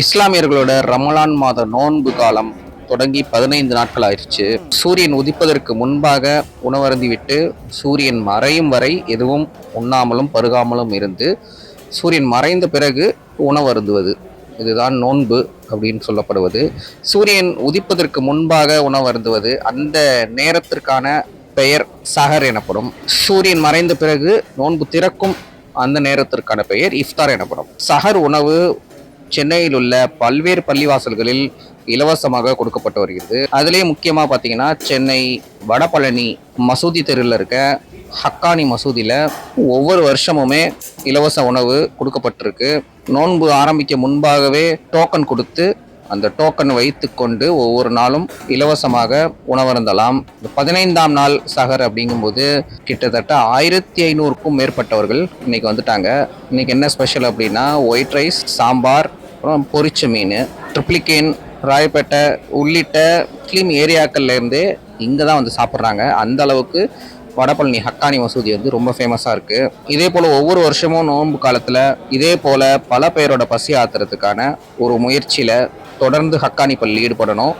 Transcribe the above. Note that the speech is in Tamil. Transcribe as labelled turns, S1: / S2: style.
S1: இஸ்லாமியர்களோட ரமலான் மாத நோன்பு காலம் தொடங்கி பதினைந்து நாட்கள் ஆயிடுச்சு. சூரியன் உதிப்பதற்கு முன்பாக உணவருந்தி விட்டு சூரியன் மறையும் வரை எதுவும் உண்ணாமலும் பருகாமலும் இருந்து சூரியன் மறைந்த பிறகு உணவருந்துவது. இதுதான் நோன்பு அப்படின்னு சொல்லப்படுவது. சூரியன் உதிப்பதற்கு முன்பாக உணவருந்துவது அந்த நேரத்திற்கான பெயர் சஹர் எனப்படும். சூரியன் மறைந்த பிறகு நோன்பு திறக்கும் அந்த நேரத்திற்கான பெயர் இஃப்தார் எனப்படும். சஹர் உணவு சென்னையில் உள்ள பல்வேறு பள்ளிவாசல்களில் இலவசமாக கொடுக்கப்பட்டு வருகிறது. அதிலேயே முக்கியமாக பார்த்தீங்கன்னா சென்னை வடபழனி மசூதி தெருவில் இருக்க ஹக்கானி மசூதியில் ஒவ்வொரு வருஷமுமே இலவச உணவு கொடுக்கப்பட்டிருக்கு. நோன்பு ஆரம்பிக்க முன்பாகவே டோக்கன் கொடுத்து அந்த டோக்கன் வைத்துக்கொண்டு ஒவ்வொரு நாளும் இலவசமாக உணவருந்தலாம். இந்த பதினைந்தாம் நாள் சகர் அப்படிங்கும்போது கிட்டத்தட்ட ஆயிரத்தி ஐநூறுக்கும் மேற்பட்டவர்கள் இன்னைக்கு வந்துட்டாங்க. இன்னைக்கு என்ன ஸ்பெஷல் அப்படின்னா ஒயிட் ரைஸ் சாம்பார் அப்புறம் பொரிச்ச மீன் ட்ரிப்ளிகேன் ராயப்பேட்டை உள்ளிட்ட முஸ்லீம் ஏரியாக்கள்லேருந்தே இங்கே தான் வந்து சாப்பிட்றாங்க. அந்த அளவுக்கு வடபழனி ஹக்கானி மசூதி வந்து ரொம்ப ஃபேமஸாக இருக்குது இதே போல் ஒவ்வொரு வருஷமும் நோன்பு காலத்தில் இதே போல் பல பேரோட பசி ஆத்துறதுக்கான ஒரு முயற்சியில் தொடர்ந்து ஹக்கானி பள்ளி ஈடுபடணும்.